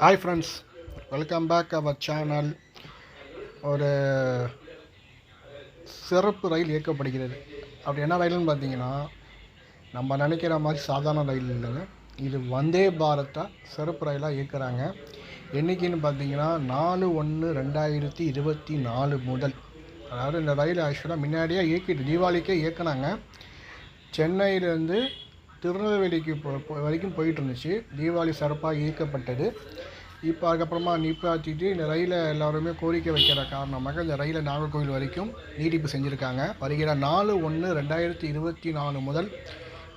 Hi friends welcome back our channel ஒரு சிறப்பு ரயில் இயக்கப்படுகிறது. அப்படி என்ன ரயில்னு பார்த்தீங்கன்னா நம்ம நினைக்கிற மாதிரி சாதாரண ரயில் இல்லைங்க. இது வந்தே பாரத்தா சிறப்பு ரயிலாக இயக்குறாங்க. என்றைக்குன்னு பார்த்தீங்கன்னா நாலு ஒன்று ரெண்டாயிரத்தி இருபத்தி நாலு முதல். அதாவது இந்த ரயில் ஆக்சுவலாக முன்னாடியே இயக்கிட்டு தீபாவளிக்கே இயக்குனாங்க. சென்னையிலேருந்து திருநெல்வேலிக்கு வரைக்கும் போயிட்டு இருந்துச்சு. தீபாவளி சிறப்பாக இயக்கப்பட்டது இப்போ அதுக்கப்புறமா நிப்பாட்டிட்டு இந்த ரயிலை எல்லாருமே கோரிக்கை வைக்கிற காரணமாக இந்த ரயிலை நாகர்கோவில் வரைக்கும் நீட்டிப்பு செஞ்சுருக்காங்க. வருகிற நாலு ஒன்று ரெண்டாயிரத்தி இருபத்தி நாலு முதல்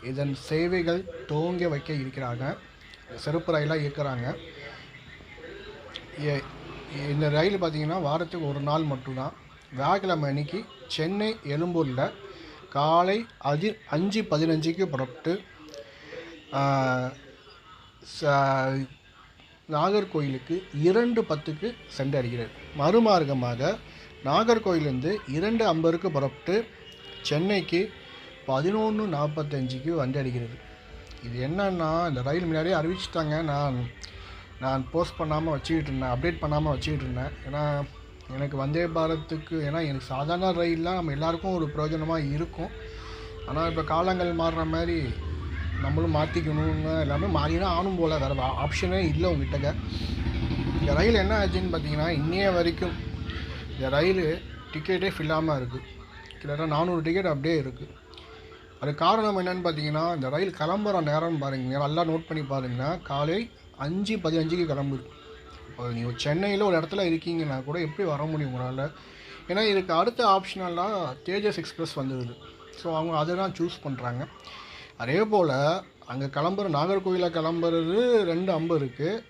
இதன் சேவைகள் துவங்க வைக்க இருக்கிறாங்க. சிறப்பு ரயிலாக இயக்கிறாங்க. ஏ- இந்த ரயில் பார்த்திங்கன்னா வாரத்துக்கு ஒரு நாள் மட்டும்தான். வியாழக்கிழமை அன்னைக்கு சென்னை எழும்பூரில் காலை அதி அஞ்சு பதினஞ்சுக்கு புறப்பட்டு நாகர்கோயிலுக்கு இரண்டு பத்துக்கு சென்றடைகிறது மறுமார்க்கமாக நாகர்கோயிலேருந்து இரண்டு ஐம்பதுக்கு புறப்பட்டு சென்னைக்கு பதினொன்று நாற்பத்தஞ்சுக்கு வந்தடைகிறது இது என்னன்னா இந்த ரயில் முன்னாடியே அறிவிச்சுட்டாங்க. நான் நான் போஸ்ட் பண்ணாமல் வச்சுக்கிட்டு இருந்தேன் அப்டேட் பண்ணாமல் வச்சுக்கிட்டு இருந்தேன். ஏன்னா எனக்கு வந்தே பாரத்துக்கு ஏன்னா எனக்கு சாதாரண ரயில்லாம் நம்ம எல்லாருக்கும் ஒரு பிரயோஜனமாக இருக்கும். ஆனால் இப்போ காலங்கள் மாறுற மாதிரி நம்மளும் மாற்றிக்கணுங்க எல்லாமே மாறினா ஆனும் போல். வேறு ஆப்ஷனே இல்லை உங்ககிட்டக்க. இந்த ரயில் என்ன ஆச்சுன்னு பார்த்தீங்கன்னா இன்னைய வரைக்கும் இந்த ரயில் டிக்கெட்டே ஃபில்லாமல் இருக்குது கிட்டத்தட்ட நானூறு டிக்கெட் அப்படியே இருக்குது அது காரணம் என்னன்னு பார்த்தீங்கன்னா இந்த ரயில் கிளம்புற நேரம் பாருங்க. நல்லா நோட் பண்ணி பாருங்கன்னா காலை அஞ்சு பதினஞ்சுக்கு கிளம்புது. இப்போ நீங்கள் சென்னையில் ஒரு இடத்துல இருக்கீங்கன்னா கூட எப்படி வர முடியும் உங்களால்? ஏன்னா இதுக்கு அடுத்த ஆப்ஷனெல்லாம் தேஜஸ் எக்ஸ்பிரஸ் வந்துடுது ஸோ அவங்க அதை தான் சூஸ் பண்ணுறாங்க அதே போல் அங்கே கிளம்புற நாகர்கோவிலில் கிளம்புறது ரெண்டு ஐம்பது இருக்குது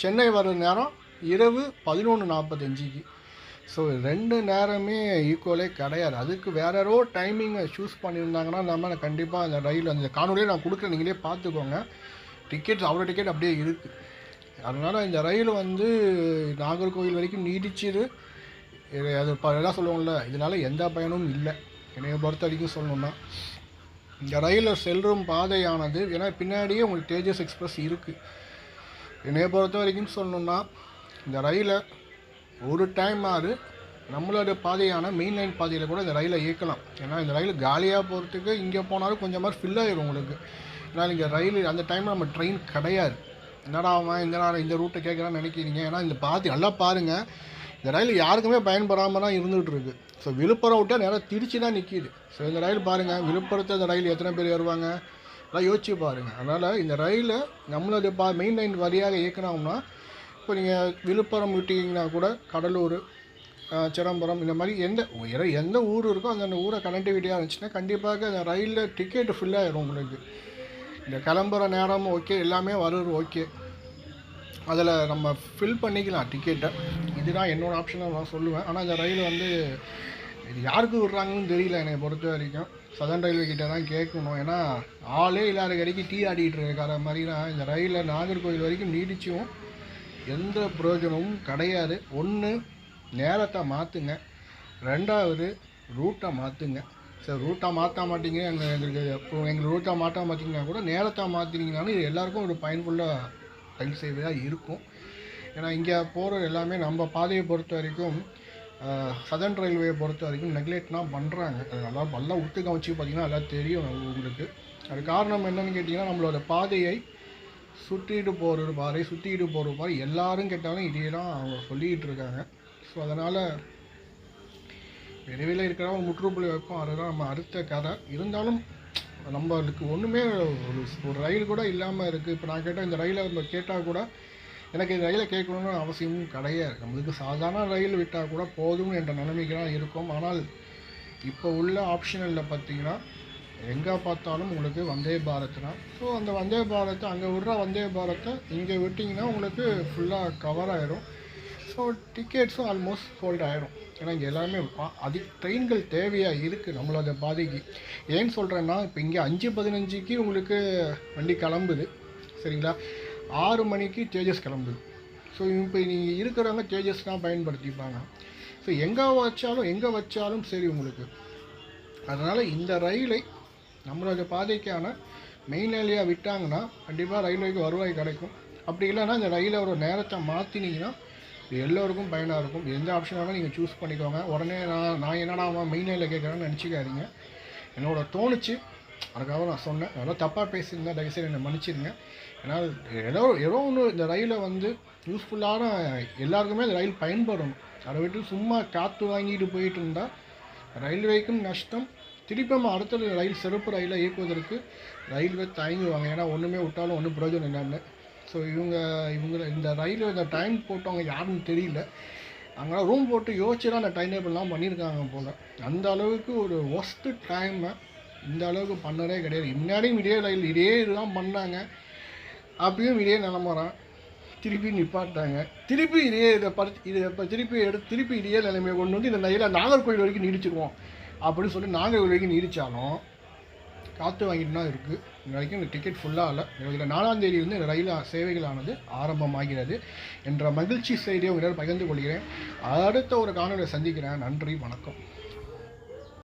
சென்னை வர்ற நேரம் இரவு பதினொன்று நாற்பத்தஞ்சிக்கு ஸோ ரெண்டு நேரமே ஈக்குவலே கிடையாது. அதுக்கு வேற யாரோ டைமிங்கை சூஸ் பண்ணியிருந்தாங்கன்னா நம்ம கண்டிப்பாக அந்த ரயில் அந்த காணொலியை நான் கொடுக்குற நீங்களே பார்த்துக்கோங்க. டிக்கெட் அவ்வளோ டிக்கெட் அப்படியே இருக்குது அதனால் இந்த ரயில் வந்து நாகர்கோவில் வரைக்கும் நீடிச்சிது அது ப எல்லாம் சொல்லுவோம்ல இதனால் எந்த பயனும் இல்லை. என்னைய பொறுத்த வரைக்கும் சொல்லணும்னா. இந்த ரயிலில் செல்லும் பாதையானது ஏன்னா பின்னாடியே உங்களுக்கு தேஜஸ் எக்ஸ்பிரஸ் இருக்குது என்னைய பொறுத்த வரைக்கும் சொல்லணும்னா இந்த ரயிலை ஒரு டைம் ஆறு நம்மளோட பாதையான மெயின் லைன் பாதையில் கூட இந்த ரயிலை இயக்கலாம். ஏன்னா இந்த ரயில் காலியாக போகிறதுக்கு இங்கே போனாலும் கொஞ்சம் மாதிரி ஃபில் ஆயிரும் உங்களுக்கு. ஏன்னா இங்கே ரயில் அந்த டைமில் நம்ம ட்ரெயின் கிடையாது. என்னடா அவன் இந்த நேரம் இந்த ரூட்டை கேட்குறான்னு நினைக்கிறீங்க? ஏன்னா இந்த பாதி நல்லா பாருங்கள் இந்த ரயில் யாருக்குமே பயன்படாமல் தான் இருந்துகிட்டு இருக்குது ஸோ விழுப்புரம் விட்டால் நேராக திருச்சி தான் நிற்கிது ஸோ இந்த ரயில் பாருங்கள் விழுப்புரத்தை இந்த ரயில் எத்தனை பேர் வருவாங்க? எல்லாம் யோசிச்சு பாருங்கள் அதனால் இந்த ரயிலை நம்மளது பா மெயின் லைன் வழியாக இயக்கினோம்னா இப்போ நீங்கள் விழுப்புரம் விட்டீங்கன்னா கூட கடலூர் சிதம்பரம் இந்த மாதிரி எந்த எந்த ஊர் இருக்கோ அந்த ஊரை கனெக்டிவிட்டியாக இருந்துச்சுன்னா கண்டிப்பாக அந்த ரயிலில் டிக்கெட்டு ஃபில்லாகிடும் உங்களுக்கு. இந்த கிளம்புற நேரம் ஓகே எல்லாமே வருது ஓகே அதில் நம்ம ஃபில் பண்ணிக்கலாம் டிக்கெட்டை இதுதான் என்னோடய ஆப்ஷனாக நான் சொல்லுவேன். ஆனால் இந்த ரயில் வந்து இது யாருக்கு விட்றாங்கன்னு தெரியல என்னை பொறுத்த வரைக்கும். சதன் ரயில்வே கிட்டே தான் கேட்கணும். ஏன்னா ஆளே இல்லாத கடைக்கு டீ ஆடிக்கிட்டு இருக்கிற மாதிரி தான் இந்த ரயிலில் நாகர்கோவில் வரைக்கும் நீடிச்சும் எந்த பிரயோஜனமும் கிடையாது. ஒன்று நேரத்தை மாற்றுங்க ரெண்டாவது ரூட்டை மாற்றுங்க சரி ரூட்டாக மாற்ற மாட்டீங்க. எங்கள் எங்களுக்கு எங்களுக்கு ரூட்டாக மாற்ற மாட்டீங்கன்னா கூட நேரத்தை மாற்றினீங்கனாலும் இது எல்லாருக்கும் ஒரு பயன்ஃபுல்லாக ரயில் சேவையாக இருக்கும். ஏன்னா இங்கே போகிற எல்லாமே நம்ம பாதையை பொறுத்த வரைக்கும் சதன் ரயில்வேயை பொறுத்த வரைக்கும் நெக்லெக்ட்லாம் பண்ணுறாங்க அது நல்லா நல்லா உத்து கவனிச்சு பார்த்திங்கன்னா எல்லாம் தெரியும் உங்களுக்கு. அது காரணம் என்னன்னு கேட்டிங்கன்னா நம்மளோட பாதையை சுற்றிட்டு போகிற பாரு சுற்றிட்டு போகிற பாறை எல்லாரும் கேட்டாலும் இதே தான் அவங்க சொல்லிக்கிட்டு இருக்காங்க. ஸோ அதனால் விரைவில் இருக்கிற ஒரு முற்றுப்புள்ளி வைப்போம். அதுதான் நம்ம அடுத்த கதை. இருந்தாலும் நம்மளுக்கு ஒன்றுமே ஒரு ஒரு ரயில் கூட இல்லாமல் இருக்குது இப்போ நான் கேட்டால் இந்த ரயிலை நம்ம கேட்டால் கூட எனக்கு இந்த ரயிலை கேட்கணும்னு அவசியமும் கிடையாது. நம்மளுக்கு சாதாரண ரயில் விட்டால் கூட போதும் என்ற நிலைமைக்கு தான் இருக்கும். ஆனால் இப்போ உள்ள ஆப்ஷனில் பார்த்தீங்கன்னா எங்கே பார்த்தாலும் உங்களுக்கு வந்தே பாரத் தான். ஸோ அந்த வந்தே பாரத்தை அங்கே விடுற வந்தே பாரத்தை இங்கே விட்டிங்கன்னா உங்களுக்கு ஃபுல்லாக கவர் ஆகிரும் ஸோ டிக்கெட்ஸும் ஆல்மோஸ்ட் ஃபோல்ட் ஆகிரும் ஏன்னா இங்கே எல்லாமே அது ட்ரெயின்கள் தேவையாக இருக்குது நம்மளோட பாதைக்கு. ஏன்னு சொல்கிறேன்னா இப்போ இங்கே அஞ்சு பதினஞ்சுக்கு உங்களுக்கு வண்டி கிளம்புது சரிங்களா? ஆறு மணிக்கு தேஜஸ் கிளம்புது. ஸோ இப்போ நீங்கள் இருக்கிறவங்க தேஜஸ் தான் பயன்படுத்திப்பாங்க. ஸோ எங்கே வச்சாலும் எங்கே வச்சாலும் சரி உங்களுக்கு. அதனால் இந்த ரயிலை நம்மளோட பாதைக்கான மெயின் ஏரியா விட்டாங்கன்னா கண்டிப்பாக ரயில்வேக்கு வருவாய் கிடைக்கும். அப்படி இல்லைன்னா இந்த ரயிலை ஒரு நேரத்தை மாற்றினீங்கன்னா எல்லோருக்கும் பயனாக இருக்கும். எந்த ஆப்ஷனாலும் நீங்கள் சூஸ் பண்ணிக்கோங்க. உடனே நான் நான் என்னடா அவன் மெயினில் கேட்குறேன்னு நினச்சிக்காதீங்க. என்னோட தோணுச்சு. அதுக்காக நான் சொன்னேன். அதெல்லாம் தப்பாக பேசியிருந்தேன் தயவுசெய்து என்னை மன்னிச்சிடுங்க. ஏன்னா ஏதோ ஏதோ ஒன்று இந்த ரயிலை வந்து யூஸ்ஃபுல்லான எல்லாருக்குமே இந்த ரயில் பயன்படணும் அதை விட்டு சும்மா காற்று வாங்கிட்டு போயிட்டு இருந்தால் ரயில்வேக்கும் நஷ்டம். திருப்பி நம்ம அடுத்த ரயில் சிறப்பு ரயிலை இயக்குவதற்கு ரயில்வே தயங்குவாங்க. ஏன்னா ஒன்றுமே விட்டாலும் ஒன்றும் பிரயோஜனம் என்னன்னு ஸோ இவங்க இவங்க இந்த ரயில் இந்த டைம் போட்டவங்க யாருன்னு தெரியல. அங்கே ரூம் போட்டு யோசிச்சு தான் அந்த டைம் டேபிள்லாம் பண்ணியிருக்காங்க போல். அந்த அளவுக்கு ஒரு ஒஸ்ட்டு டைமை இந்த அளவுக்கு பண்ணதே கிடையாது. முன்னாடியும் இதே ரயில் இதே இதுதான் பண்ணாங்க. அப்பயும் இதே நிலமறான் திருப்பி நிப்பாட்டாங்க திருப்பி இதே இதை பறி இதை இப்போ திருப்பி எடுத்து திருப்பி இதே நிலைமையை கொண்டு வந்து இந்த ரயிலை நாகர்கோவில் வரைக்கும் நீடிச்சிருவோம். அப்படின்னு சொல்லி நாகர்கோவில் வரைக்கும் நீடிச்சாலும் காற்று வாங்கிட்டு தான் இருக்குது இது வரைக்கும் இந்த டிக்கெட் ஃபுல்லாக இல்லை. இதில் நாலாம் வந்து இந்த ரயில் சேவைகளானது ஆரம்பமாகிறது என்ற மகிழ்ச்சி செய்தியை உங்களிடம் பகிர்ந்து கொள்கிறேன். அடுத்த ஒரு காணொலியை சந்திக்கிறேன். நன்றி வணக்கம்.